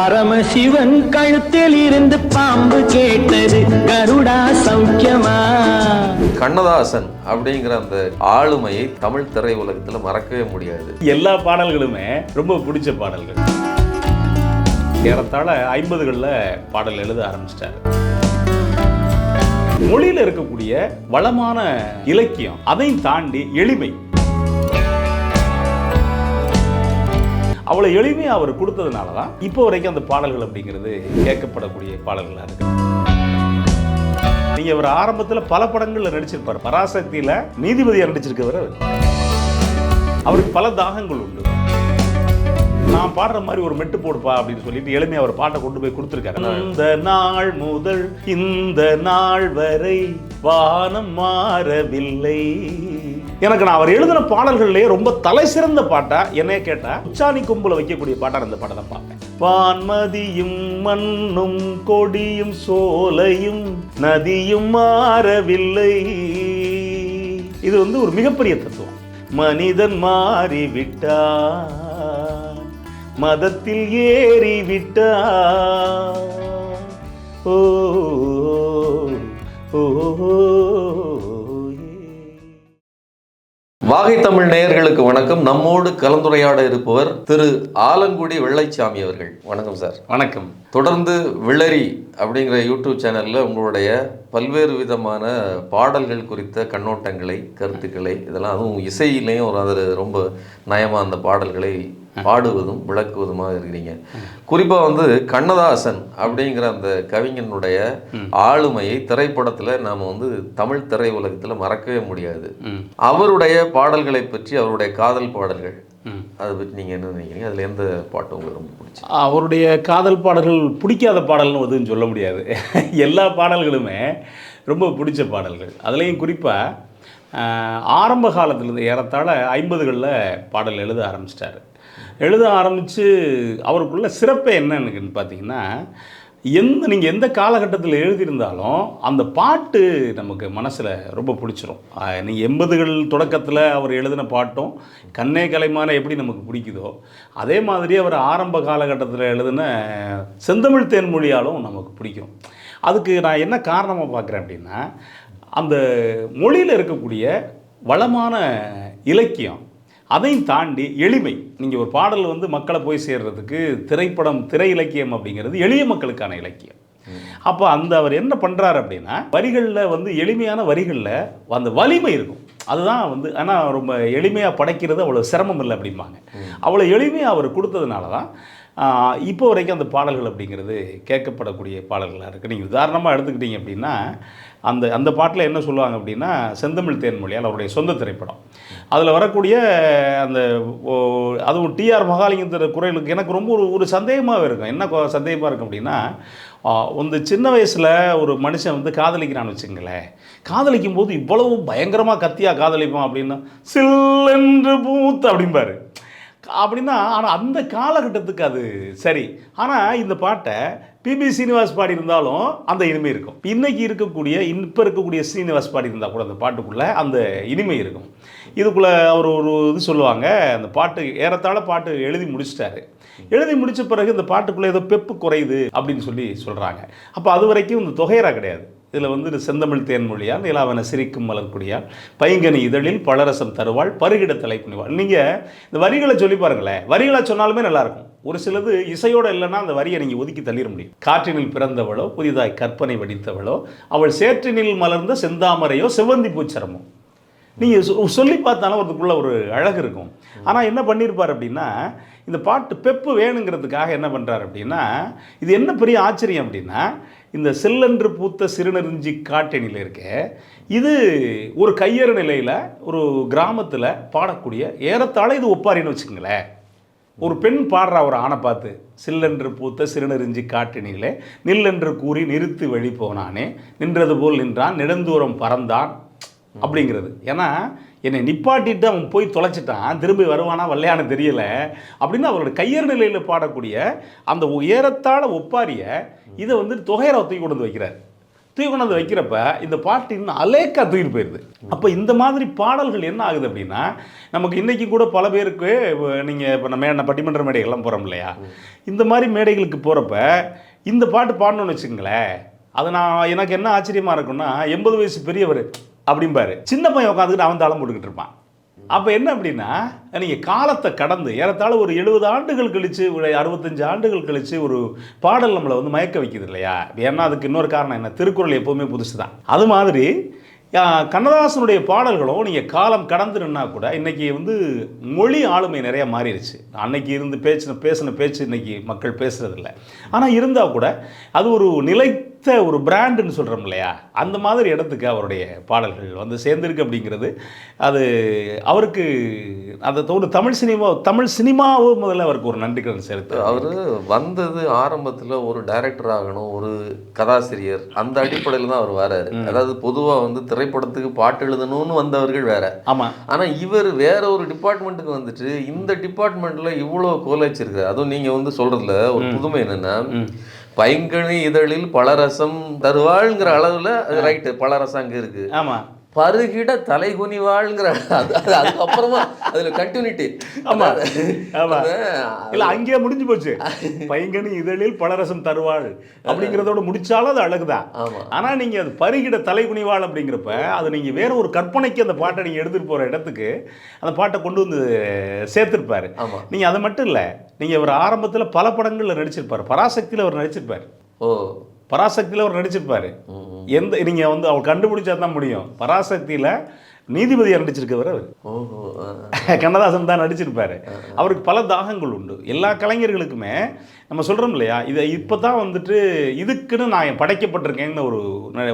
பரமசிவன் கழுத்தில் இருந்து பாம்பு கேட்டது கருடா சௌக்கியமா? கண்ணதாசன் அப்படிங்கிற அந்த ஆளுமையை தமிழ் திரை உலகத்துல மறக்கவே முடியாது. எல்லா பாடல்களுமே ரொம்ப பிடிச்ச பாடல்கள். ஏறத்தாழ ஐம்பதுகளில் பாடல் எழுத ஆரம்பிச்சிட்டாரு. மொழியில் இருக்கக்கூடிய வளமான இலக்கியம் அதையும் தாண்டி எளிமை. அவ்வளோ எளிமையாக அவர் கொடுத்ததுனால தான் இப்போ வரைக்கும் அந்த பாடல்கள் அப்படிங்கிறது கேட்கப்படக்கூடிய பாடல்களாக இருக்கு. நீங்கள் அவர் ஆரம்பத்தில் பல படங்களில் நடிச்சிருப்பார். பராசக்தியில நீதிபதியாக நடிச்சிருக்கவர் அவர். அவருக்கு பல தாகங்கள் உண்டு. நான் பாடுற மாதிரி ஒரு மெட்டு போடுப்பா அப்படின்னு சொல்லிட்டு எளிமையாக அவர் பாட்டை கொண்டு போய் கொடுத்துருக்காரு. இந்த நாள் முதல் இந்த நாள் வரை வானம் மாறவில்லை. எனக்கு நான் அவர் எழுதின பாடல்கள்லயே ரொம்ப தலை சிறந்த பாட்டா என்னைய கேட்டா உச்சாணி கும்பல வைக்கக்கூடிய பாட்டா அந்த பாட்டை தான் பார்ப்பேன். வான்மதியும் மண்ணும் கொடியும் சோலையும் நதியும் மாறவில்லை. இது வந்து ஒரு மிகப்பெரிய தத்துவம். மனிதன் மாறிவிட்டான் மதத்தில் ஏறிவிட்டான். ஓ ஓ, ஓ, வாகை தமிழ் நேயர்களுக்கு வணக்கம். நம்மோடு கலந்துரையாட இருப்பவர் திரு ஆலங்குடி வெள்ளைச்சாமி அவர்கள். வணக்கம் சார். வணக்கம். தொடர்ந்து விளரி அப்படிங்கிற யூடியூப் சேனலில் உங்களுடைய பல்வேறு விதமான பாடல்கள் குறித்த கண்ணோட்டங்களை கருத்துக்களை இதெல்லாம் அதுவும் இசையிலையும் ஒரு அது ரொம்ப நயமாக அந்த பாடல்களை பாடுவதும் விளக்குவதுமாக இருக்கிறீங்க குறிப்பாக வந்து கண்ணதாசன் அப்படிங்கிற அந்த கவிஞனுடைய ஆளுமையை திரைப்படத்தில் நாம் வந்து தமிழ் திரை உலகத்தில் மறக்கவே முடியாது அவருடைய பாடல்களை பற்றி அவருடைய காதல் பாடல்கள். அதை பற்றி நீங்கள் என்ன நினைக்கிறீங்க? அதில் எந்த பாட்டு உங்களுக்கு ரொம்ப பிடிச்சி அவருடைய காதல் பாடல்கள் பிடிக்காத பாடல்னு எதுவும் சொல்ல முடியாது. எல்லா பாடல்களுமே ரொம்ப பிடிச்ச பாடல்கள். அதுலேயும் குறிப்பாக ஆரம்ப காலத்துலேருந்து ஏறத்தாழ ஐம்பதுகளில் பாடல் எழுத ஆரம்பிச்சிட்டாரு. எழுத ஆரம்பித்து அவருக்குள்ள சிறப்பே என்னன்னு பார்த்தீங்கன்னா எந்த நீங்கள் எந்த காலகட்டத்தில் எழுதியிருந்தாலும் அந்த பாட்டு நமக்கு மனசில் ரொம்ப பிடிச்சிரும். நீங்கள் எண்பதுகள் தொடக்கத்தில் அவர் எழுதின பாட்டும் கண்ணே கலைமான எப்படி நமக்கு பிடிக்குதோ அதே மாதிரி அவர் ஆரம்ப காலகட்டத்தில் எழுதின செந்தமிழ் தேன்மொழியாலும் நமக்கு பிடிக்கும். அதுக்கு நான் என்ன காரணமாக பார்க்குறேன் அப்படின்னா அந்த மொழியில் இருக்கக்கூடிய வளமான இலக்கியம் அதையும் தாண்டி எளிமை. நீங்கள் ஒரு பாடல் வந்து மக்களை போய் சேர்றதுக்கு திரைப்படம் திரை இலக்கியம் அப்படிங்கிறது எளிய மக்களுக்கான இலக்கியம். அப்போ அந்த அவர் என்ன பண்ணுறாரு அப்படின்னா வரிகளில் வந்து எளிமையான வரிகளில் அந்த வலிமை இருக்கும். அதுதான் வந்து ஆனால் ரொம்ப எளிமையாக படைக்கிறது அவ்வளோ சிரமம் இல்லை அப்படிம்பாங்க. அவ்வளோ எளிமையாக அவர் கொடுத்ததுனால தான் இப்போ வரைக்கும் அந்த பாடல்கள் அப்படிங்கிறது கேட்கப்படக்கூடிய பாடல்களாக இருக்குது நீங்கள் உதாரணமாக எடுத்துக்கிட்டீங்க அப்படின்னா அந்த அந்த பாட்டில் என்ன சொல்லுவாங்க அப்படின்னா செந்தமிழ் தேன்மொழியால் அவருடைய சொந்த திரைப்படம். அதில் வரக்கூடிய அந்த ஓ, அதுவும் டிஆர் மகாலிங்கத்திற குரலுக்கு எனக்கு ரொம்ப ஒரு ஒரு சந்தேகமாகவே இருக்கும். என்ன சந்தேகமாக இருக்கும் அப்படின்னா ஆ, வந்து சின்ன வயசில் ஒரு மனுஷன் வந்து காதலிக்கிறான்னு வச்சுங்களேன். காதலிக்கும் போது இவ்வளவு பயங்கரமாக கத்தியாக காதலிப்பான் அப்படின்னா சில்லென்று பூத்து அப்படிம்பாரு. அப்படின்னா ஆனால் அந்த காலகட்டத்துக்கு அது சரி. ஆனால் இந்த பாட்டை பிபி சீனிவாஸ் பாடியிருந்தாலும் அந்த இனிமை இருக்கும். இன்னைக்கு இருக்கக்கூடிய இப்போ இருக்கக்கூடிய சீனிவாஸ் பாடியிருந்தா கூட அந்த பாட்டுக்குள்ளே அந்த இனிமை இருக்கும். இதுக்குள்ளே அவர் ஒரு இது சொல்லுவாங்க அந்த பாட்டு ஏறத்தாழ பாட்டு எழுதி முடிச்சிட்டாரு. எழுதி முடித்த பிறகு இந்த பாட்டுக்குள்ளே ஏதோ பெப்பு குறையுது அப்படின்னு சொல்லி சொல்கிறாங்க அப்போ அது வரைக்கும் இந்த தொகையரா கிடையாது. இதில் வந்து செந்தமிழ் தேன்மொழியால் நிலாவன சிரிக்கும் மலர்க்குடியால் பைங்கனி இதழில் பலரசம் தருவாள் பருகிட தலைப்புனிவாள் நீங்கள் இந்த வரிகளை சொல்லி பாருங்களேன். வரிகளை சொன்னாலுமே நல்லாயிருக்கும். ஒரு சிலது இசையோடு இல்லைன்னா அந்த வரியை நீங்கள் ஒதுக்கி தள்ளிட முடியும். காற்றினில் பிறந்தவளோ புதிதாய் கற்பனை வடித்தவளோ அவள் சேற்றினில் மலர்ந்த செந்தாமரையோ செவ்வந்தி பூச்சரமோ. நீங்கள் சொல்லி பார்த்தாலும் அதுக்குள்ள ஒரு அழகு இருக்கும். ஆனால் என்ன பண்ணியிருப்பார் அப்படின்னா இந்த பாட்டு பெப்பு வேணுங்கிறதுக்காக என்ன பண்ணுறாரு அப்படின்னா இது என்ன பெரிய ஆச்சரியம் அப்படின்னா இந்த செல்லன்று பூத்த சிறுநெறிஞ்சி காட்டணியில் இருக்க. இது ஒரு கையறு நிலையில் ஒரு கிராமத்தில் பாடக்கூடிய ஏறத்தாழ இது ஒப்பாரின்னு வச்சுக்கோங்களேன் ஒரு பெண் பாடுறா ஒரு ஆணை பார்த்து சில்லென்று பூத்த சிறுநெறிஞ்சி காட்டினிலே நில்லென்று கூறி நிறுத்து வழி போனானே நின்றது போல் நின்றான் நெடுந்தூரம் பறந்தான் அப்படிங்கிறது. ஏன்னா என்னை நிப்பாட்டிட்டு அவன் போய் தொலைச்சிட்டான். திரும்பி வருவானா வரலையான்னு தெரியல. அப்படின்னு அவரோட கையர் நிலையில் பாடக்கூடிய அந்த ஏறத்தாழ ஒப்பாரிய இதை வந்து தொகையரை தூக்கி கொண்டு வந்து வைக்கிறார். தூக்கி கொண்டாந்து வைக்கிறப்ப இந்த பாட்டு இன்னும் அலேக்கா தூக்கிட்டு போயிடுது அப்போ இந்த மாதிரி பாடல்கள் என்ன ஆகுது அப்படின்னா நமக்கு இன்றைக்கி கூட பல பேருக்கு நீங்கள் இப்போ நம்ம என்ன பட்டிமன்ற மேடைகள்லாம் போகிறோம் இல்லையா? இந்த மாதிரி மேடைகளுக்கு போகிறப்ப இந்த பாட்டு பாடணும்னு வச்சுங்களேன் அது நான் எனக்கு என்ன ஆச்சரியமாக இருக்கும்னா எண்பது வயசு பெரியவர் அப்படிம்பாரு. சின்ன பையன் உட்காந்துக்கிட்டு அவன் தாளம் போட்டுக்கிட்டு இருப்பான். அப்போ என்ன அப்படின்னா நீங்கள் காலத்தை கடந்து ஏறத்தாழ ஒரு எழுபது ஆண்டுகள் கழித்து ஒரு அறுபத்தஞ்சு ஆண்டுகள் கழித்து ஒரு பாடல் நம்மளை வந்து மயக்க வைக்கிறது இல்லையா? ஏன்னா அதுக்கு இன்னொரு காரணம் என்ன? திருக்குறள் எப்போவுமே புதுசு தான். அது மாதிரி கண்ணதாசனுடைய பாடல்களும் நீங்கள் காலம் கடந்து நின்னா கூட இன்றைக்கி வந்து மொழி ஆளுமை நிறையா மாறிடுச்சு. அன்னைக்கு இருந்து பேச்சின பேசின பேச்சு இன்றைக்கி மக்கள் பேசுறதில்ல. ஆனால் இருந்தால் கூட அது ஒரு நிலை நிலைத்த ஒரு பிராண்டுன்னு சொல்கிறோம் இல்லையா? அந்த மாதிரி இடத்துக்கு அவருடைய பாடல்கள் வந்து சேர்ந்திருக்கு அப்படிங்கிறது. அது அவருக்கு அந்த ஒரு தமிழ் சினிமா தமிழ் சினிமாவும் முதல்ல அவருக்கு ஒரு நன்றி கடன் செலுத்து அவர் வந்தது ஆரம்பத்தில் ஒரு டைரக்டர் ஆகணும் ஒரு கதாசிரியர். அந்த அடிப்படையில் தான் அவர் வராரு. அதாவது பொதுவாக வந்து திரைப்படத்துக்கு பாட்டு எழுதணும்னு வந்தவர்கள் வேற. ஆமாம் ஆனால் இவர் வேற ஒரு டிபார்ட்மெண்ட்டுக்கு வந்துட்டு இந்த டிபார்ட்மெண்ட்டில் இவ்வளோ கோலைச்சிருக்காரு அதுவும் நீங்கள் வந்து சொல்கிறதுல ஒரு புதுமை என்னென்னா பைங்கனி இதழில் பலரசம் தருவாள்ங்கிற அளவில் ரைட்டு பலரசம் அங்கே இருக்குது ஆமாம் பருகிட தலைகுனிவாள்ங்கிற அது அது அதுக்கப்புறமா அதில் கண்டினியூட்டி ஆமா. ஆமா. இல்லை அங்கேயே முடிஞ்சு போச்சு பைங்கனி இதழில் பலரசம் தருவாள் அப்படிங்கிறதோட முடிச்சாலும் அது அழகுதான் ஆமா. ஆனால் நீங்கள் அது பருகிட தலைகுனிவாள் அப்படிங்கிறப்ப அது நீங்கள் வேற ஒரு கற்பனைக்கு அந்த பாட்டை நீங்கள் எடுத்துகிட்டு போகிற இடத்துக்கு அந்த பாட்டை கொண்டு வந்து சேர்த்துருப்பாரு. நீங்கள் அது மட்டும் இல்லை நீங்கள் அவர் ஆரம்பத்தில் பல படங்களில் நடிச்சிருப்பார் பராசக்தியில் அவர் நடிச்சிருப்பார் ஓ பராசக்தியில் அவர் நடிச்சிருப்பாரு. எந்த நீங்கள் வந்து அவர் கண்டுபிடிச்சா தான் முடியும். பராசக்தியில் நீதிபதியாக நடிச்சிருக்கவர் அவர். கண்ணதாசன் தான் நடிச்சிருப்பாரு. அவருக்கு பல தாகங்கள் உண்டு. எல்லா கலைஞர்களுக்குமே நம்ம சொல்கிறோம் இல்லையா? இதை இப்போ தான் வந்துட்டு இதுக்குன்னு நான் படைக்கப்பட்டிருக்கேன்னு ஒரு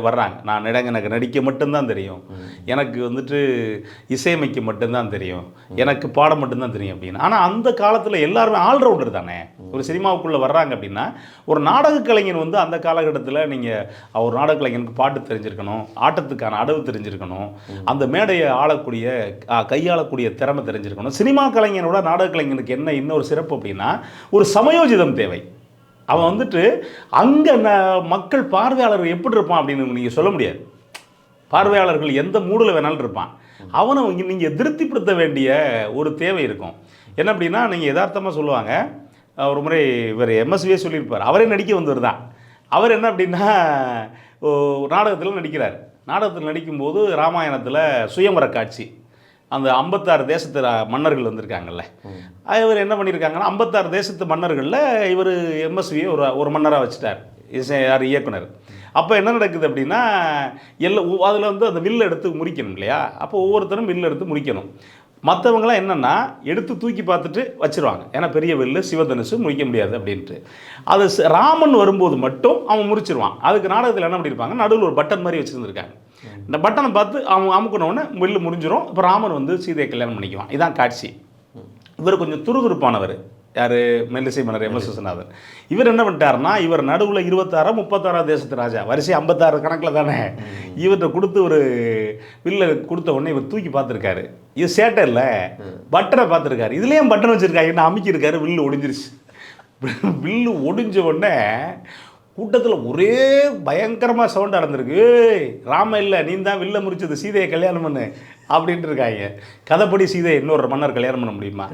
வர்றாங்க. நான் நட எனக்கு நடிக்க மட்டும்தான் தெரியும். எனக்கு வந்துட்டு இசையமைக்க மட்டும்தான் தெரியும். எனக்கு பாட மட்டும்தான் தெரியும் அப்படின்னு. ஆனால் அந்த காலத்தில் எல்லாருமே ஆல்ரவுண்டர் தானே? ஒரு சினிமாவுக்குள்ளே வர்றாங்க அப்படின்னா ஒரு நாடக கலைஞன் வந்து அந்த காலகட்டத்தில் நீங்கள் ஒரு நாடக கலைஞனுக்கு பாட்டு தெரிஞ்சிருக்கணும் ஆட்டத்துக்கான அடவு தெரிஞ்சிருக்கணும் அந்த மேடையை ஆளக்கூடிய கையாளக்கூடிய திறமை தெரிஞ்சிருக்கணும். சினிமா கலைஞனோட நாடக கலைஞனுக்கு என்ன இன்னொரு சிறப்பு அப்படின்னா ஒரு சமயோஜிதம் தேவை. அவன் வந்துட்டு அங்கே மக்கள் பார்வையாளர் எப்படி இருப்பான் அப்படின்னு நீங்கள் சொல்ல முடியாது. பார்வையாளர்கள் எந்த மூடில் வேணாலும் இருப்பான். அவனை நீங்கள் திருப்திப்படுத்த வேண்டிய ஒரு தேவை இருக்கும். என்ன அப்படின்னா நீங்கள் யதார்த்தமாக சொல்லுவாங்க. ஒரு முறை இவர் எம்எஸ்வியே சொல்லியிருப்பார். அவரே நடிக்க வந்தவர் தான். அவர் என்ன அப்படின்னா ஓ, நாடகத்தில் நடிக்கிறார். நாடகத்தில் நடிக்கும்போது ராமாயணத்தில் சுயமர காட்சி. அந்த ஐம்பத்தாறு தேசத்து மன்னர்கள் வந்திருக்காங்கல்ல. இவர் என்ன பண்ணியிருக்காங்கன்னா ஐம்பத்தாறு தேசத்து மன்னர்களில் இவர் எம்எஸ்வியை ஒரு ஒரு மன்னராக வச்சுட்டார். இசை யார் இயக்குனர். அப்போ என்ன நடக்குது அப்படின்னா எல்லா அதில் வந்து அந்த வில்லு எடுத்து முறிக்கணும் இல்லையா? அப்போ ஒவ்வொருத்தரும் வில்லு எடுத்து முறிக்கணும். மற்றவங்களாம் என்னென்னா எடுத்து தூக்கி பார்த்துட்டு வச்சிருவாங்க. ஏன்னா பெரிய வில்லு சிவதனுசு முடிக்க முடியாது அப்படின்ட்டு. அது ச- ராமன் வரும்போது மட்டும் அவன் முறிச்சிருவான். அதுக்கு நாடகத்தில் என்ன பண்ணியிருப்பாங்க நடுவில் ஒரு பட்டன் மாதிரி வச்சுருந்துருக்காங்க. இந்த பட்டனை பார்த்து அவன் அமுக்கின வில்லு முறிஞ்சிரும். இப்போ ராமன் வந்து சீதையை கல்யாணம் பண்ணிக்குவான். இதான் காட்சி. இவர் கொஞ்சம் துருதுருப்பானவர். யார்? மெல்லிசை மன்னர் எம் எஸ் விஸ்வநாதன். இவர் என்ன பண்ணிட்டாருன்னா இவர் நடுவில் இருபத்தாறா முப்பத்தாறா தேசத்து ராஜா. வரிசை ஐம்பத்தாறு கணக்கில் தானே. இவர்கிட்ட கொடுத்து ஒரு வில்ல கொடுத்த உடனே இவர் தூக்கி பார்த்துருக்காரு. இது சேட்டை இல்லை. பட்டனை பார்த்துருக்காரு. இதுலேயும் பட்டன் வச்சுருக்காங்க அமுக்கியிருக்காரு வில்லு ஒடிஞ்சிருச்சு. வில்லு ஒடிஞ்ச உடனே கூட்டத்தில் ஒரே பயங்கரமாக சவுண்டாக இருந்திருக்கு "ஏய், ராம இல்லை நீ தான் வில்ல முறிச்சது சீதையை கல்யாணம் பண்ணு அப்படின்ட்டு இருக்காங்க. கதைப்படி சீதையை இன்னொரு மன்னர் கல்யாணம் பண்ண முடியுமா?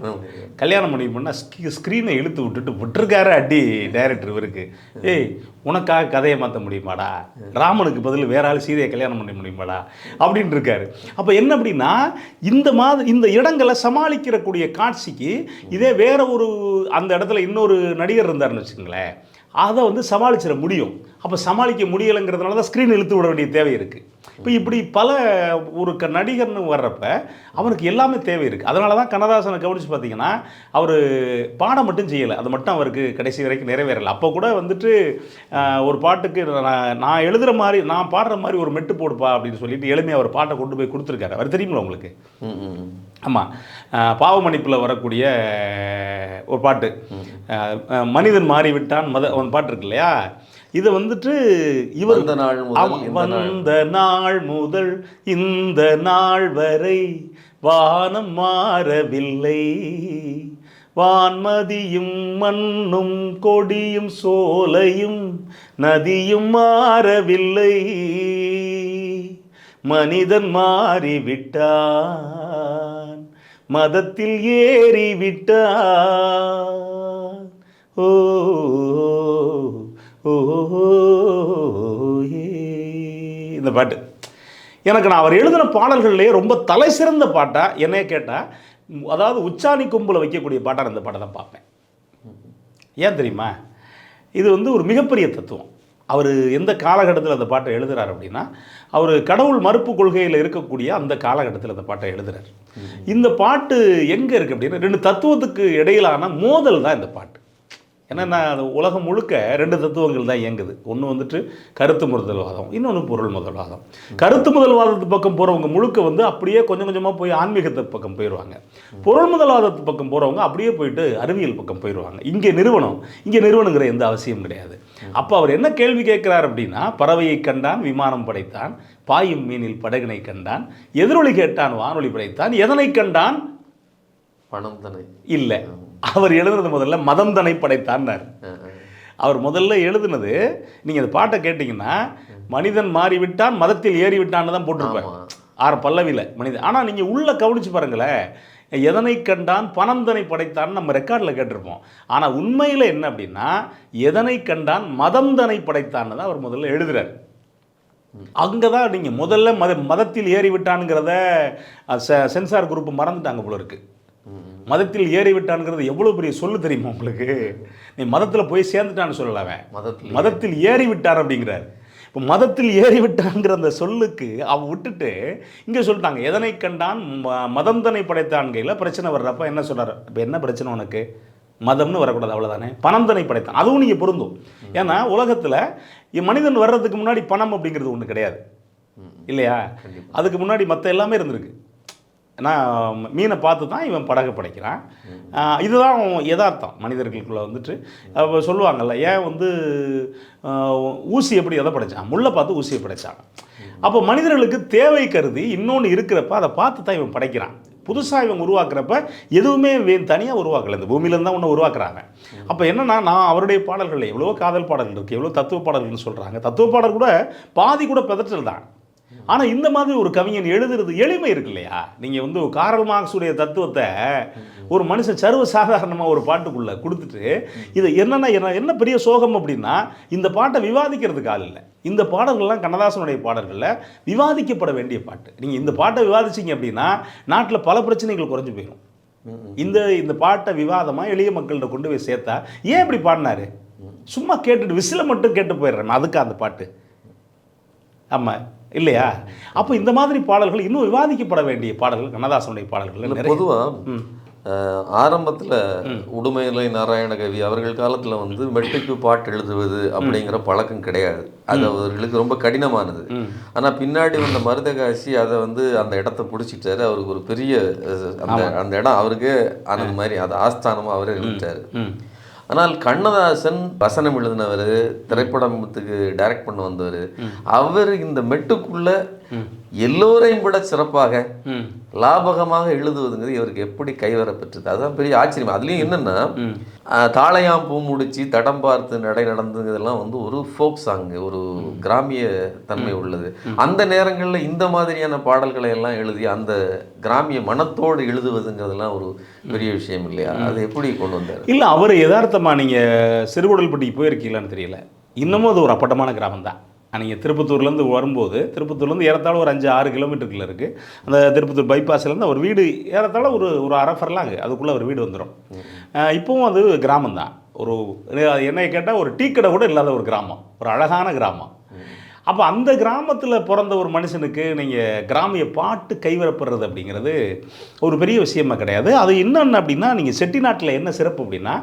கல்யாணம் முடியும்னா ஸ்க்ரீனை இழுத்து விட்டுட்டு விட்டுருக்காரு அடி டைரக்டர் இவருக்கு. ஏய் உனக்காக கதையை மாற்ற முடியுமாடா? ராமனுக்கு பதில் வேற ஆள் சீதையை கல்யாணம் பண்ண முடியுமாடா? அப்படின்னு இருக்காரு. அப்போ என்ன அப்படின்னா இந்த மாதிரி இந்த இடங்களை சமாளிக்கிறக்கூடிய காட்சிக்கு இதே வேற ஒரு அந்த இடத்துல இன்னொரு நடிகர் இருந்தாருன்னு வச்சுக்கோங்களேன். அதை வந்து சமாளிச்சிட முடியும். அப்போ சமாளிக்க முடியலைங்கிறதுனால தான் ஸ்க்ரீன் இழுத்து விட வேண்டிய தேவை இருக்குது இப்போ இப்படி பல ஒரு க நடிகர்னு வர்றப்ப அவனுக்கு எல்லாமே தேவை இருக்குது அதனால தான் கண்ணதாசனை கவனித்து பார்த்தீங்கன்னா அவர் பாடம் மட்டும் செய்யலை. அது மட்டும் அவருக்கு கடைசி வரைக்கும் நிறைவேறலை. அப்போ கூட வந்துட்டு ஒரு பாட்டுக்கு நான் நான் எழுதுகிற மாதிரி நான் பாடுற மாதிரி ஒரு மெட்டு போடுப்பா அப்படின்னு சொல்லிட்டு எளிமையாக அவர் பாட்டை கொண்டு போய் கொடுத்துருக்காரு. அவர் தெரியுங்களா உங்களுக்கு. ஆமாம் பாவமன்னிப்பில் வரக்கூடிய ஒரு பாட்டு. மனிதன் மாறிவிட்டான். மத ஒரு பாட்டு இருக்கு இல்லையா? இதை வந்துட்டு இவர் இந்த நாள். வந்த நாள் முதல் இந்த நாள் வரை வானம் மாறவில்லை வான்மதியும் மண்ணும் கொடியும் சோலையும் நதியும் மாறவில்லை மனிதன் மாறிவிட்டான் மதத்தில் ஏறிவிட்டான் ஓ. இந்த பாட்டு. எனக்கு நான் அவர் எழுதின பாடல்கள்லேயே ரொம்ப தலை சிறந்த பாட்டாக என்னைய கேட்டால் அதாவது உச்சாணி கொம்பில் வைக்கக்கூடிய பாட்டாக நான் இந்த பாட்டை தான் பார்ப்பேன். ஏன் தெரியுமா? இது வந்து ஒரு மிகப்பெரிய தத்துவம். அவர் எந்த காலகட்டத்தில் அந்த பாட்டை எழுதுறார் அப்படின்னா அவர் கடவுள் மறுப்பு கொள்கையில் இருக்கக்கூடிய அந்த காலகட்டத்தில் அந்த பாட்டை எழுதுறார். இந்த பாட்டு எங்கே இருக்குது அப்படின்னா ரெண்டு தத்துவத்துக்கு இடையிலான மோதல் தான் இந்த பாட்டு. ஏன்னா அது உலகம் முழுக்க ரெண்டு தத்துவங்கள் தான் இயங்குது. ஒன்று வந்துட்டு கருத்து முதல்வாதம் இன்னொன்று பொருள் முதல்வாதம். கருத்து முதல்வாதத்து பக்கம் போகிறவங்க முழுக்க வந்து அப்படியே கொஞ்சம் கொஞ்சமாக போய் ஆன்மீகத்து பக்கம் போயிடுவாங்க பொருள் முதல்வாதத்து பக்கம் போகிறவங்க அப்படியே போயிட்டு அறிவியல் பக்கம் போயிடுவாங்க இங்கே நிறுவனம் இங்கே நிறுவனங்கிற எந்த அவசியம் கிடையாது. அப்போ அவர் என்ன கேள்வி கேட்குறார் அப்படின்னா பறவையை கண்டான் விமானம் படைத்தான் பாயும் மீனில் படகினை கண்டான் எதிரொலி கேட்டான் வானொலி படைத்தான் எதனை கண்டான்? பணம் தானே. இல்லை. அவர் எழுதுனது முதல்ல மதம் தனை படைத்தான்னார். அவர் முதல்ல எழுதுனது நீங்கள் இந்த பாட்டை கேட்டிங்கன்னா மனிதன் மாறிவிட்டான் மதத்தில் ஏறிவிட்டான்னு தான் போட்டிருப்பார். ஆறு பல்லவியில் மனிதன் ஆனால் நீங்கள் உள்ளே கவனிச்சு பாருங்களேன் எதனை கண்டான் பணம் தனை படைத்தான் நம்ம ரெக்கார்டில் கேட்டிருப்போம். ஆனால் உண்மையில் என்ன அப்படின்னா எதனை கண்டான் மதம் தனை படைத்தான்னு தான் அவர் முதல்ல எழுதுறார். அங்கே தான் நீங்கள் முதல்ல மத மதத்தில் ஏறிவிட்டானுங்கிறத செ- சென்சார் குரூப் மறந்துட்டாங்க போல இருக்கு. மதத்தில் ஏறிவிட்டான்ங்கிறது எவ்வளோ பெரிய சொல்லு தெரியுமா உங்களுக்கு? நீ மதத்தில் போய் சேர்ந்துட்டான்னு சொல்லலாமே மதத்தில் மதத்தில் ஏறி விட்டார் அப்படிங்கிறார். இப்போ மதத்தில் ஏறி விட்டாங்கிற அந்த சொல்லுக்கு அவ விட்டுட்டு இங்கே சொல்லிட்டாங்க எதனை கண்டான்? ம- மதம் தன்னை படைத்தான். கையில் பிரச்சனை வர்றப்ப என்ன சொல்றாரு? இப்போ என்ன பிரச்சனை உனக்கு? மதம்னு வரக்கூடாது அவ்வளோதானே பணம் தன்னை படைத்தான். அதுவும் நீங்கள் பொருந்தும். ஏன்னா உலகத்தில் மனிதன் வர்றதுக்கு முன்னாடி பணம் அப்படிங்கிறது ஒன்று கிடையாது. இல்லையா? அதுக்கு முன்னாடி மற்ற எல்லாமே இருந்திருக்கு. நான் மீனை பார்த்து தான் இவன் படகு படைக்கிறான். இதுதான் யதார்த்தம் மனிதர்களுக்குள்ள வந்துட்டு. அப்போ சொல்லுவாங்கல்ல ஏன் வந்து ஊசி எப்படி எதை படைச்சான்? முள்ளை பார்த்து ஊசியை படைச்சான். அப்போ மனிதர்களுக்கு தேவை கருதி இன்னொன்று இருக்கிறப்ப அதை பார்த்து தான் இவன் படைக்கிறான். புதுசாக இவன் உருவாக்குறப்ப எதுவுமே தனியாக உருவாக்கல. இந்த பூமியிலேருந்து தான் ஒன்று உருவாக்குறாங்க. அப்போ என்னன்னா நான் அவருடைய பாடல்களில் எவ்வளோ காதல் பாடல்கள் இருக்குது எவ்வளோ தத்துவ பாடல்கள்னு சொல்கிறாங்க தத்துவ பாடல் கூட பாதி கூட பிதற்றல் தான் ஆனால் இந்த மாதிரி ஒரு கவிஞன் எழுதுறது எளிமை இருக்கு இல்லையா? நீங்கள் வந்து காரல் மார்க்ஸுடைய தத்துவத்தை ஒரு மனுஷன் சர்வ சாதாரணமாக ஒரு பாட்டுக்குள்ளே கொடுத்துட்டு இது என்னென்ன என்ன என்ன பெரிய சோகம் அப்படின்னா இந்த பாட்டை விவாதிக்கிறதுக்கு ஆள் இல்லை. இந்த பாடல்கள்லாம் கண்ணதாசனுடைய பாடல்களில் விவாதிக்கப்பட வேண்டிய பாட்டு. நீங்கள் இந்த பாட்டை விவாதிச்சீங்க அப்படின்னா நாட்டில் பல பிரச்சனைகள் குறைஞ்சு போயிடும் இந்த இந்த பாட்டை விவாதமாக எளிய மக்கள்கிட்ட கொண்டு போய் சேர்த்தா ஏன் இப்படி பாடினாரு? சும்மா கேட்டுட்டு விசில மட்டும் கேட்டு போயிடுறேன். அதுக்கு அந்த பாட்டு? ஆமாம் இல்லையா? அப்போ இந்த மாதிரி பாடல்கள் இன்னும் விவாதிக்கப்பட வேண்டிய பாடல்கள் கண்ணதாசனுடைய பாடல்கள் நிறைய. பொதுவா அஹ், ஆரம்பத்துல உடுமலை நாராயணகவி அவர்கள் காலத்துல வந்து மெட்டுக்கு பாட்டு எழுதுவது அப்படிங்கிற பழக்கம் கிடையாது. அது அவர்களுக்கு ரொம்ப கடினமானது. ஆனா பின்னாடி வந்த மருதகாசி அதை வந்து அந்த இடத்த பிடிச்சிட்டாரு. அவருக்கு ஒரு பெரிய அந்த அந்த இடம் அவருக்கே ஆனது மாதிரி அது ஆஸ்தானமா அவரே எழுதிட்டாரு. ஆனால் கண்ணதாசன் வசனம் எழுதினவர் திரைப்படத்துக்கு டைரக்ட் பண்ண வந்தவர் அவர் இந்த மெட்டுக்குள்ள எல்லோரையும் விட சிறப்பாக லாபகமாக எழுதுவதுங்கிறது இவருக்கு எப்படி கைவரப்பெற்றது? அதுதான் பெரிய ஆச்சரியம். அதுலேயும் என்னன்னா தாளையாம் பூ முடிச்சு தடம் பார்த்து நடை நடந்துங்கிறதெல்லாம் வந்து ஒரு ஃபோக் சாங் ஒரு கிராமிய தன்மை உள்ளது. அந்த நேரங்களில் இந்த மாதிரியான பாடல்களை எல்லாம் எழுதி அந்த கிராமிய மனத்தோடு எழுதுவதுங்கிறதெல்லாம் ஒரு பெரிய விஷயம் இல்லையா? அது எப்படி கொண்டு வந்தார்? இல்லை அவர் யதார்த்தமாக நீங்கள் சிறுகுடல்பட்டிக்கு போயிருக்கீங்களான்னு தெரியல. இன்னமும் அது ஒரு அப்பட்டமான கிராமம் தான் நீங்கள் திருப்பத்தூர்லேருந்து வரும்போது திருப்பத்தூர்லேருந்து ஏறத்தாழ ஒரு அஞ்சு ஆறு கிலோமீட்டருக்குள்ள இருக்குது அந்த திருப்பத்தூர் பைபாஸ்லேருந்து ஒரு வீடு ஏறத்தாழ ஒரு ஒரு அரை அங்கே அதுக்குள்ளே ஒரு வீடு வந்துடும் இப்போவும் அது கிராமம் தான் ஒரு என்னை கேட்டால் ஒரு டீ கடை கூட இல்லாத ஒரு கிராமம். ஒரு அழகான கிராமம். அப்போ அந்த கிராமத்தில் பிறந்த ஒரு மனுஷனுக்கு நீங்கள் கிராமிய பாட்டு கைவரப்படுறது அப்படிங்கிறது ஒரு பெரிய விஷயமா கிடையாது. அது என்னென்ன அப்படின்னா நீங்கள் செட்டிநாட்டில் என்ன சிறப்பு அப்படின்னா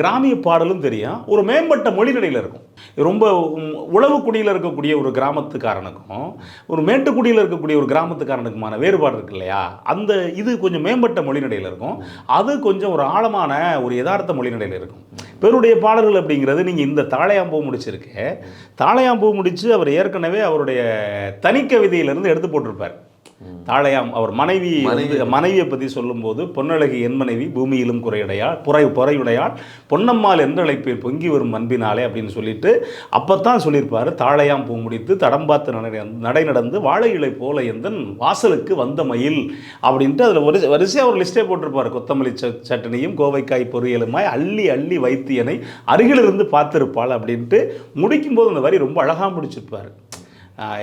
கிராமிய பாடலும் தெரியும். ஒரு மேம்பட்ட மொழிநடையில் இருக்கும். ரொம்ப உழவு குடியில் இருக்கக்கூடிய ஒரு கிராமத்துக்காரனுக்கும் ஒரு மேட்டுக்குடியில் இருக்கக்கூடிய ஒரு கிராமத்துக்காரனுக்குமான வேறுபாடு இருக்கு இல்லையா? அந்த இது கொஞ்சம் மேம்பட்ட மொழிநடையில் இருக்கும். அது கொஞ்சம் ஒரு ஆழமான ஒரு யதார்த்த மொழிநடையில் இருக்கும். பெருடைய பாடல்கள் அப்படிங்கிறது நீங்கள் இந்த தாளையாம்பூ முடிச்சிருக்கு. தாளையாம்பூ முடித்து அவர் ஏற்கனவே அவருடைய தனிக்கவிதையிலிருந்து எடுத்து போட்டிருப்பார். தாழையாம் அவர் மனைவி மனைவியை பற்றி சொல்லும்போது பொன்னழகி என் மனைவி பூமியிலும் குறையுடையாள் புறை பொறையுடையாள் பொன்னம்மாள் என்று அழைப்பேன் பொங்கி வரும் அன்பினாலே அப்படின்னு சொல்லிட்டு அப்பத்தான் சொல்லியிருப்பாரு. தாழையாம் பூ முடித்து தடம்பாத்து நடை நடை நடந்து வாழை இலை போல எந்தன் வாசலுக்கு வந்த மயில் அப்படின்ட்டு அதில் ஒரு வரிசையாக ஒரு லிஸ்டே போட்டிருப்பார். கொத்தமல்லி ச சட்னியும் கோவைக்காய் பொரியலுமாய் அள்ளி அள்ளி வைத்தியனை அருகிலிருந்து பார்த்திருப்பாள் அப்படின்ட்டு முடிக்கும்போது அந்த வரி ரொம்ப அழகாக முடிச்சிருப்பார்.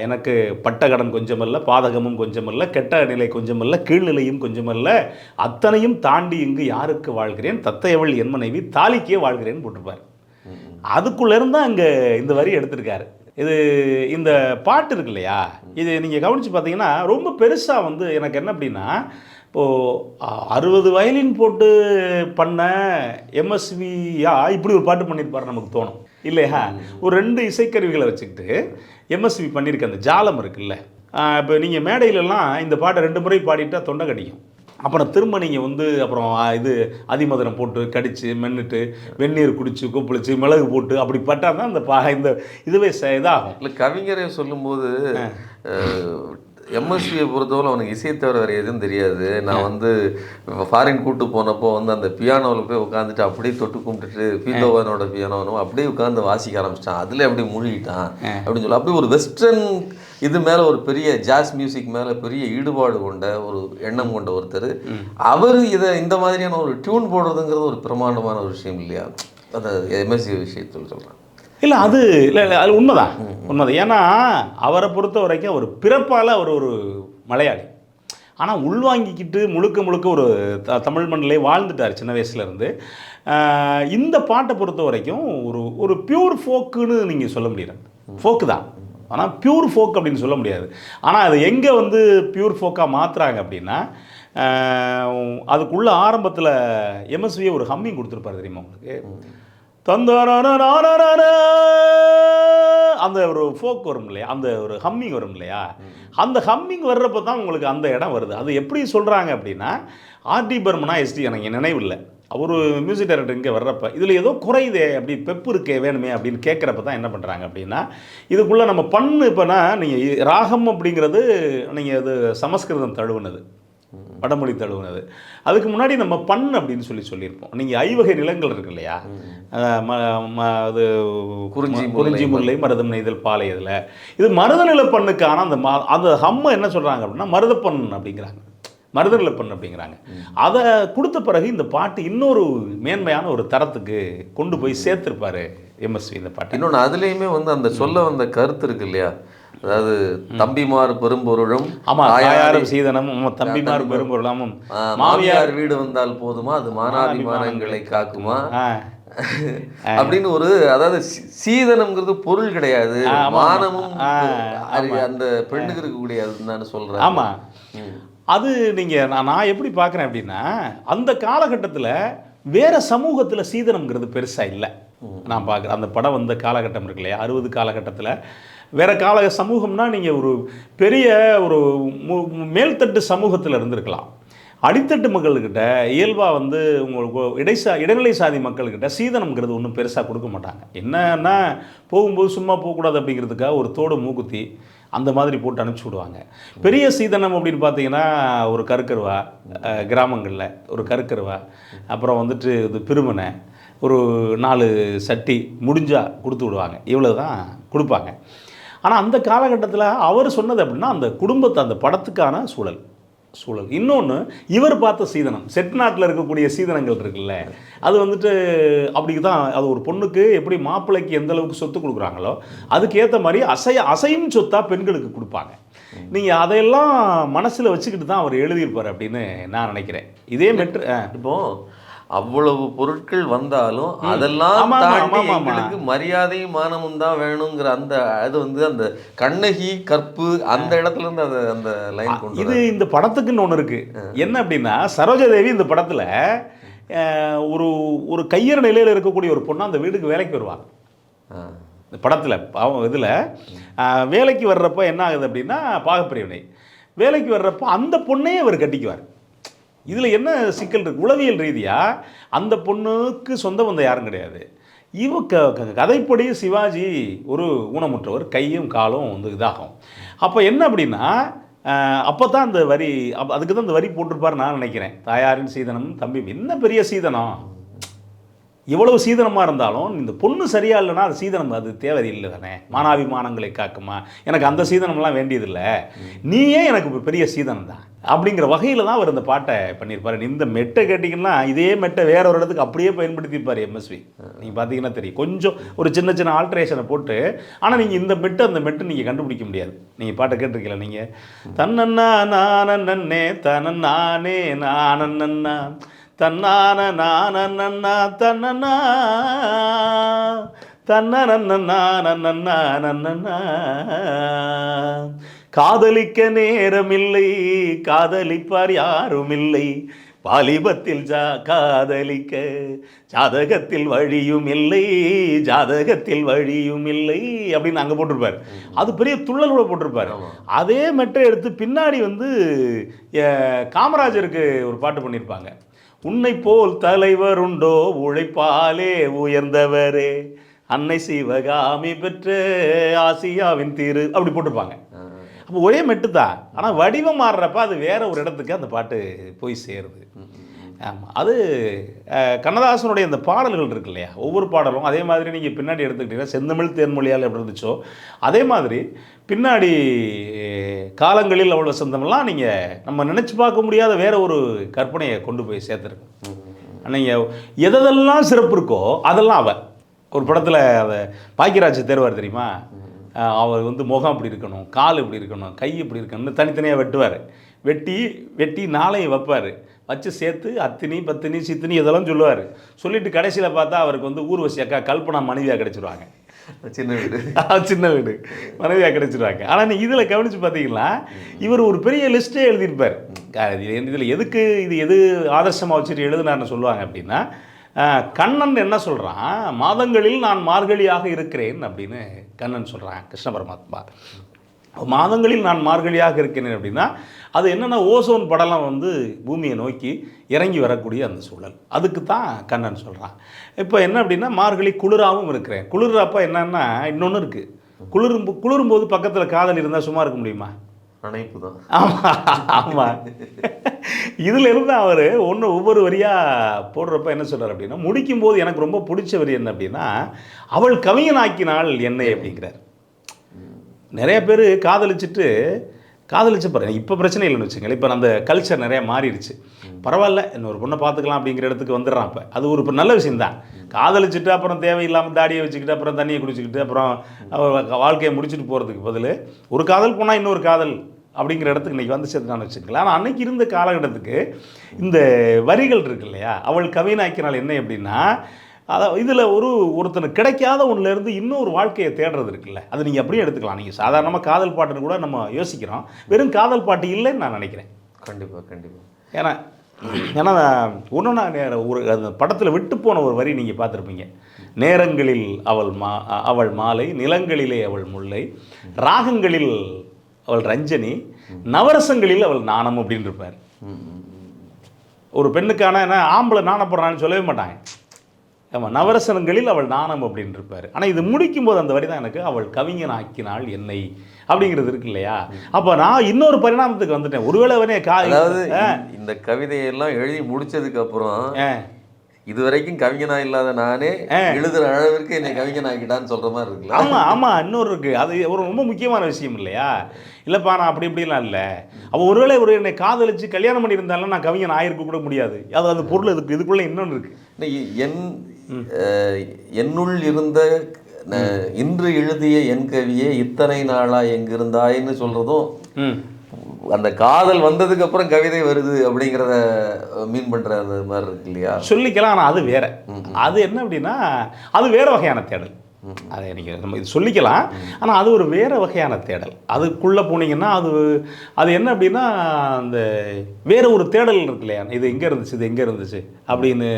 எனக்கு பட்ட கடன் கொஞ்சமல்ல பாதகமும் கொஞ்சமல்ல கெட்ட நிலை கொஞ்சமல்ல கீழ்நிலையும் கொஞ்சமல்ல. அத்தனையும் தாண்டி இங்கு யாருக்கு வாழ்கிறேன்? தத்தையவள் என் மனைவி தாலிக்கே வாழ்கிறேன்னு போட்டிருப்பார். அதுக்குள்ளேருந்து அங்கே இந்த வரி எடுத்திருக்காரு. இது இந்த பாட்டு இருக்கு இல்லையா? இது நீங்கள் கவனித்து பார்த்தீங்கன்னா ரொம்ப பெருசாக வந்து எனக்கு என்ன அப்படின்னா இப்போது அறுபது வயலின் போட்டு பண்ண எம்எஸ்வியா இப்படி ஒரு பாட்டு பண்ணியிருப்பார் நமக்கு தோணும். இல்லையா? ஒரு ரெண்டு இசைக்கருவிகளை வச்சுக்கிட்டு எம்எஸ்வி பண்ணியிருக்க அந்த ஜாலம் இருக்குல்ல. இப்போ நீங்கள் மேடையிலலாம் இந்த பாட்டை ரெண்டு முறை பாடிட்டா தொண்டை கடிக்கும். அப்புறம் திரும்ப நீங்கள் வந்து அப்புறம் இது அதிமதுரம் போட்டு கடித்து மென்னுட்டு வெந்நீர் குடிச்சு கொப்பளிச்சு மிளகு போட்டு அப்படி பட்டால் தான் இந்த பா இந்த இதுவே இதாகும். இல்லை கவிஞரே சொல்லும்போது எம்எஸ்வியை பொறுத்தவரை அவனுக்கு இசையை தவிர வேறு எதுவும் தெரியாது. நான் வந்து ஃபாரின் கூட்டு போனப்போ வந்து அந்த பியானோவில் போய் உட்காந்துட்டு அப்படியே தொட்டு கும்பிட்டுட்டு பீத்தோவனோட பியானோனும் அப்படியே உட்காந்து வாசிக்க ஆரம்பிச்சிட்டான். அதில் அப்படியே மூழ்கிட்டான். அப்படின்னு சொல்லி அப்படியே ஒரு வெஸ்டர்ன் இது மேலே ஒரு பெரிய ஜாஸ் மியூசிக் மேலே பெரிய ஈடுபாடு கொண்ட ஒரு எண்ணம் கொண்ட ஒருத்தர். அவர் இதை இந்த மாதிரியான ஒரு டியூன் போடுறதுங்கிறது ஒரு பிரமாண்டமான ஒரு விஷயம் இல்லையா? அந்த எம்எஸ்சி விஷயத்தில் சொல்கிறேன் இல்லை அது இல்லை இல்லை அது உண்மைதான். உண்மைதான். ஏன்னா அவரை பொறுத்த வரைக்கும் ஒரு பிறப்பால் அவர் ஒரு மலையாளி. ஆனால் உள்வாங்கிக்கிட்டு முழுக்க முழுக்க ஒரு த தமிழ் மண்ணிலே வாழ்ந்துட்டார் சின்ன வயசுலேருந்து இந்த பாட்டை பொறுத்த வரைக்கும் ஒரு ஒரு பியூர் ஃபோக்குன்னு நீங்கள் சொல்ல முடியாது. ஃபோக்கு தான். ஆனால் பியூர் ஃபோக் அப்படின்னு சொல்ல முடியாது. ஆனால் அது எங்கே வந்து பியூர் ஃபோக்காக மாற்றுறாங்க அப்படின்னா அதுக்குள்ளே அதுக்குள்ள ஆரம்பத்தில் எம்எஸ்வியை ஒரு ஹம்மிங் கொடுத்துருப்பாரு தெரியுமா உங்களுக்கு? தந்தாராராராராரா. அந்த ஒரு ஃபோக் வரும் இல்லையா? அந்த ஒரு ஹம்மிங் வரும் இல்லையா? அந்த ஹம்மிங் வர்றப்ப தான் உங்களுக்கு அந்த இடம் வருது. அது எப்படி சொல்கிறாங்க அப்படின்னா ஆர்டி பர்மனா எஸ்டி எனக்கு நினைவில்லை அவர் மியூசிக் டைரக்டர் இங்கே வர்றப்ப இதில் ஏதோ குறையுதே அப்படி பெப்பு இருக்கே வேணுமே அப்படின்னு கேட்குறப்ப தான் என்ன பண்ணுறாங்க அப்படின்னா இதுக்குள்ளே நம்ம பண்ணு இப்போனா நீங்கள் ராகம் அப்படிங்கிறது நீங்கள் அது சமஸ்கிருதம் தழுவுனது. வடமொழி தழுவுனது. அதுக்கு முன்னாடி நம்ம பண் அப்படின்னு சொல்லி சொல்லியிருப்போம். நீங்கள் ஐவகை நிலங்கள் இருக்கு இல்லையா? அது குறிஞ்சி குறிஞ்சி முல்லை மருதம் நெய்தல் பாலை இதில். இது மருதநில பண்ணுக்கான அந்த மா அந்த ஹம்ம என்ன சொல்கிறாங்க அப்படின்னா மருதப்பண் அப்படிங்கிறாங்க. மருதநில பண்ணு அப்படிங்கிறாங்க. அதை கொடுத்த பிறகு இந்த பாட்டு இன்னொரு மேன்மையான ஒரு தரத்துக்கு கொண்டு போய் சேர்த்திருப்பாரு எம்எஸ்வி இந்த பாட்டு. இன்னொன்று அதுலேயுமே வந்து அந்த சொல்ல வந்த கருத்து இருக்கு இல்லையா? அதாவது தம்பிமார் பெரும்பொருளும் ஆமா தாயாரை- தாயாரும் சீதனம் ஆமா, தம்பிமார் பெரும்பொருளாமும். மாமியார் வீடு வந்தால் போதுமா? அது மானாபிமானங்களை காக்குமா? அப்படின்னு ஒரு அதாவது சீதனம்ங்கிறது பொருள் கிடையாது. மானமும் அந்த பெண்ணுக்கு இருக்கக்கூடிய அதுன்னு சொல்றேன் ஆமா. அது நீங்கள் நான் நான் எப்படி பார்க்குறேன் அப்படின்னா அந்த காலகட்டத்தில் வேற சமூகத்தில் சீதனம்ங்கிறது பெருசாக இல்லை. நான் பார்க்குறேன். அந்த படம் வந்த காலகட்டம் இருக்கு இல்லையா? அறுபது காலகட்டத்தில் வேறு கால சமூகம்னா நீங்கள் ஒரு பெரிய ஒரு மு- மேல்தட்டு சமூகத்தில் இருந்திருக்கலாம். அடித்தட்டு மக்கள்கிட்ட இயல்பாக வந்து உங்களுக்கு இடைசா இடைநிலை சாதி மக்கள்கிட்ட சீதனம்ங்கிறது ஒன்றும் பெருசாக கொடுக்க மாட்டாங்க. என்னன்னா போகும்போது சும்மா போகக்கூடாது அப்படிங்கிறதுக்காக ஒரு தோடு மூக்குத்தி அந்த மாதிரி போட்டு அனுப்பிச்சி விடுவாங்க. பெரிய சீதனம் அப்படின்னு பார்த்தீங்கன்னா ஒரு கருக்கருவா கிராமங்களில் ஒரு கருக்கருவா அப்புறம் வந்துட்டு இது பிருமனை ஒரு நாலு சட்டி முடிஞ்சால் கொடுத்து விடுவாங்க. இவ்வளோ தான் கொடுப்பாங்க. ஆனால் அந்த காலகட்டத்தில் அவர் சொன்னது அப்படின்னா அந்த குடும்பத்தை அந்த படத்துக்கான சூழல் சூழல். இன்னொன்று இவர் பார்த்த சீதனம் செட் நாட்டில் இருக்கக்கூடிய சீதனங்கள் இருக்குல்ல அது வந்துட்டு அப்படி தான் அது ஒரு பொண்ணுக்கு எப்படி மாப்பிள்ளைக்கு எந்த அளவுக்கு சொத்து கொடுக்குறாங்களோ அதுக்கு ஏற்ற மாதிரி அசைய அசையும் சொத்தா பெண்களுக்கு கொடுப்பாங்க. நீங்கள் அதையெல்லாம் மனசில் வச்சுக்கிட்டு தான் அவர் எழுதியிருப்பார் அப்படின்னு நான் நினைக்கிறேன். இதே மெட்ரு ஆ. இப்போ அவ்வளவு பொருட்கள் வந்தாலும் அதெல்லாம் தாண்டி. எங்களுக்கு மரியாதையும் மானமும் தான் வேணுங்கிற அந்த அது வந்து அந்த கண்ணகி கற்பு அந்த இடத்துல இருந்து அதை அந்த லைன் கொண்டு இது இந்த படத்துக்குன்னு ஒன்று இருக்கு. என்ன அப்படின்னா சரோஜாதேவி இந்த படத்தில் ஒரு ஒரு கையற நிலையில் இருக்கக்கூடிய ஒரு பொண்ணு அந்த வீட்டுக்கு வேலைக்கு வருவாங்க. இந்த படத்தில் பாவம் இதில் வேலைக்கு வர்றப்ப என்ன ஆகுது அப்படின்னா பாகப்பிரிவினை. வேலைக்கு வர்றப்ப அந்த பொண்ணையே அவர் கட்டிக்குவார். இதில் என்ன சிக்கல் இருக்குது உளவியல் ரீதியாக அந்த பொண்ணுக்கு சொந்த பந்தம் யாரும் கிடையாது. இவ க க- கதைப்படி சிவாஜி ஒரு ஊனமுற்றவர் கையும் காலும் வந்து இதாகும். அப்போ என்ன அப்படின்னா அப்போ தான் அந்த வரி அப் அதுக்கு தான் அந்த வரி போட்டிருப்பார் நான் நினைக்கிறேன். தாயாரின் சீதனம் தம்பி என்ன பெரிய சீதனம்? இவ்வளவு சீதனமாக இருந்தாலும் இந்த பொண்ணு சரியா இல்லைன்னா அது சீதனம் அது தேவையில்லை தானே? மானாபிமானங்களை காக்குமா? எனக்கு அந்த சீதனம்லாம் வேண்டியதில்லை. நீயே எனக்கு இப்போ பெரிய சீதனம் தான் அப்படிங்கிற வகையில் தான் அவர் இந்த பாட்டை பண்ணியிருப்பாரு. இந்த மெட்டை கேட்டிங்கன்னா இதே மெட்டை வேற ஒரு இடத்துக்கு அப்படியே பயன்படுத்தியிருப்பார் எம்எஸ்வி நீங்கள் பார்த்தீங்கன்னா தெரியும். கொஞ்சம் ஒரு சின்ன சின்ன ஆல்ட்ரேஷனை போட்டு ஆனால் நீங்கள் இந்த மெட்டு அந்த மெட்டு நீங்கள் கண்டுபிடிக்க முடியாது. நீங்கள் பாட்டை கேட்டிருக்கீங்களா நீங்கள் தன்னண்ணா நானே தனநானே நானன்னா தன்னான நானன்னா தன்னனா தன்னன்னா காதலிக்க நேரமில்லை காதலிப்பார் யாரும் இல்லை வாலிபத்தில் ஜா காதலிக்க ஜாதகத்தில் வழியும் இல்லை ஜாதகத்தில் வழியும் இல்லை அப்படின்னு அங்கே போட்டிருப்பார். அது பெரிய துள்ளலோட போட்டிருப்பார். அதே மெட்டை எடுத்து பின்னாடி வந்து காமராஜருக்கு ஒரு பாட்டு பண்ணியிருப்பாங்க. உன்னை போல் தலைவர் உண்டோ? உழைப்பாலே உயர்ந்தவரே. அன்னை சிவகாமி பெற்ற ஆசியாவின் திரு அப்படி போட்டிருப்பாங்க. அப்போ ஒரே மெட்டு தான் ஆனால் வடிவம் மாறுறப்ப அது வேற ஒரு இடத்துக்கு அந்த பாட்டு போய் சேருது. ஆமாம் அது கண்ணதாசனுடைய அந்த பாடல்கள் இருக்கு இல்லையா? ஒவ்வொரு பாடலும் அதே மாதிரி நீங்கள் பின்னாடி எடுத்துக்கிட்டீங்கன்னா செந்தமிழ் தேன்மொழியால் எப்படி இருந்துச்சோ அதே மாதிரி பின்னாடி காலங்களில் அவ்வளோ செந்தமெல்லாம் நீங்கள் நம்ம நினச்சி பார்க்க முடியாத வேற ஒரு கற்பனையை கொண்டு போய் சேர்த்துருக்கு நீங்கள் எதெல்லாம் சிறப்பு இருக்கோ அதெல்லாம் அவ. ஒரு படத்தில் அதை பாக்கியராஜ் தேர்வார் தெரியுமா? அவர் வந்து முகம் இப்படி இருக்கணும் கால் இப்படி இருக்கணும் கை இப்படி இருக்கணும்னு தனித்தனியாக வெட்டுவார். வெட்டி வெட்டி நாளையும் வைப்பார். வச்சு சேர்த்து அத்தினி பத்தினி சித்தினி இதெல்லாம் சொல்லுவார். சொல்லிட்டு கடைசியில் பார்த்தா அவருக்கு வந்து ஊர்வசி அக்கா கல்பனா மனைவியாக கிடைச்சிருவாங்க. சின்ன வீடு. சின்ன வீடு. மனைவியாக கிடைச்சிருவாங்க. ஆனால் நீ இதில் கவனித்து பார்த்தீங்கன்னா இவர் ஒரு பெரிய லிஸ்ட்டே எழுதியிருப்பார். இதில் எதுக்கு இது எது ஆதர்சமாக வச்சுட்டு எழுதுனார்னு சொல்லுவாங்க அப்படின்னா கண்ணன் என்ன சொல்கிறான் மாதங்களில் நான் மார்கழியாக இருக்கிறேன் அப்படின்னு கண்ணன் சொல்கிறான் கிருஷ்ண பரமாத்மா. மாதங்களில் நான் மார்கழியாக இருக்கிறேன் அப்படின்னா அது என்னென்னா ஓசோன் படலம் வந்து பூமியை நோக்கி இறங்கி வரக்கூடிய அந்த சூழல். அதுக்கு தான் கண்ணன் சொல்கிறான் இப்போ என்ன அப்படின்னா மார்கழி குளிராகவும் இருக்கிறேன். குளிர்றப்ப என்னன்னா இன்னொன்று இருக்குது குளிரும் குளிரும்போது பக்கத்தில் காதல் இருந்தால் சும்மா இருக்க முடியுமா? அணைப்பு தான் ஆமாம் ஆமாம் இதில் இருந்து அவர் ஒன்று ஒவ்வொரு வரியாக போடுறப்ப என்ன சொல்றாரு அப்படின்னா முடிக்கும்போது எனக்கு ரொம்ப பிடிச்ச வரி என்ன அப்படின்னா அவள் கவிஞனாக்கினாள் என்னை அப்படிங்கிறார். நிறைய பேர் காதலிச்சுட்டு காதலிச்சு பாருங்க. இப்போ பிரச்சனை இல்லைன்னு வச்சுங்களேன் இப்போ அந்த கல்ச்சர் நிறையா மாறிடுச்சு. பரவாயில்ல இன்னொரு பொண்ணை பார்த்துக்கலாம் அப்படிங்கிற இடத்துக்கு வந்துடுறான் இப்போ. அது ஒரு இப்போ நல்ல விஷயம்தான். காதலிச்சுட்டு அப்புறம் தேவையில்லாமல் தாடியை வச்சுக்கிட்டு அப்புறம் தண்ணியை குடிச்சிக்கிட்டு அப்புறம் வாழ்க்கையை முடிச்சுட்டு போகிறதுக்கு பதில் ஒரு காதல் போனால் இன்னொரு காதல் அப்படிங்கிற இடத்துக்கு இன்றைக்கி வந்து சேர்த்துனான்னு வச்சுக்கலாம் ஆனால் அன்றைக்கி இருந்த காலகட்டத்துக்கு இந்த வரிகள் இருக்கு இல்லையா? அவள் கவினாக்கினால் என்ன அப்படின்னா அதான் இதில் ஒரு ஒருத்தனுக்கு கிடைக்காத ஒன்றுலேருந்து இன்னொரு வாழ்க்கையை தேடுறது இருக்குல்ல. அது நீங்கள் அப்படியே எடுத்துக்கலாம். நீங்கள் சாதாரணமாக காதல் பாட்டுன்னு கூட நம்ம யோசிக்கிறோம். வெறும் காதல் பாட்டு இல்லைன்னு நான் நினைக்கிறேன். கண்டிப்பா கண்டிப்பா. ஏன்னா ஏன்னா ஒன்று நான் ஒரு அந்த படத்தில் விட்டு போன ஒரு வரி நீங்கள் பார்த்துருப்பீங்க. நேரங்களில் அவள் மா அவள் மாலை நிலங்களிலே அவள் முல்லை ராகங்களில் அவள் ரஞ்சனி நவரசங்களில் அவள் நாணம் அப்படின்னு இருப்பார். ஒரு பெண்ணுக்கான என்ன ஆம்பளை நாணப்படுறான்னு சொல்லவே மாட்டாங்க. ஆமாம் நவரசனங்களில் அவள் நாணம் அப்படின்னு இருப்பார் ஆனால் இது முடிக்கும்போது அந்த வரி தான் எனக்கு அவள் கவிஞன் ஆக்கினாள் என்னை அப்படிங்கிறது இருக்கு இல்லையா? அப்போ நான் இன்னொரு பரிணாமத்துக்கு வந்துட்டேன். ஒருவேளை அவனே கா அதாவது இந்த- கவிதையெல்லாம் எழுதி முடிச்சதுக்கு அப்புறம். இது வரைக்கும் கவிஞனா இல்லாத நானே எழுதுற அளவிற்கு என்னை கவிஞனாக்கிட்டான்னு சொல்ற மாதிரி இருக்குல்ல? ஆமாம் ஆமாம் இன்னொரு இருக்கு. அது ஒரு ரொம்ப முக்கியமான விஷயம் இல்லையா? இல்லைப்பா நான் அப்படி இப்படிலாம் இல்லை. அப்போ ஒருவேளை ஒரு என்னை காதலிச்சு கல்யாணம் பண்ணியிருந்தாலும் நான் கவிஞன் ஆயிருக்க கூட முடியாது. அது அந்த பொருள் இதுக்கு இதுக்குள்ளே இன்னொன்று இருக்கு. என் என்னுள் இருந்த இன்று எழுதிய என் கவியே இத்தனை நாளா எங்கிருந்தாய்ன்னு சொல்றதும் ம். அந்த காதல் வந்ததுக்கு அப்புறம் கவிதை வருது அப்படிங்கிறத மீன் பண்ற அந்த மாதிரி இருக்கு இல்லையா? சொல்லிக்கலாம் ஆனால் அது வேற. அது என்ன அப்படின்னா அது வேற வகையான தேடல். அதை நீங்கள் நம்ம இது சொல்லிக்கலாம். ஆனால் அது ஒரு வேற வகையான தேடல். அதுக்குள்ளே போனீங்கன்னா அது அது என்ன அப்படின்னா அந்த வேற ஒரு தேடல் இருக்கு இல்லையா? இது எங்கே இருந்துச்சு இது எங்கே இருந்துச்சு? அப்படின்னு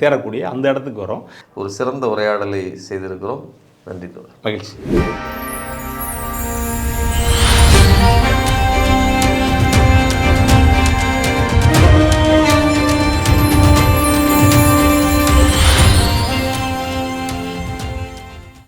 தேடக்கூடிய அந்த இடத்துக்கு வரும். ஒரு சிறந்த உரையாடலை செய்திருக்கிறோம். நன்றி மகிழ்ச்சி.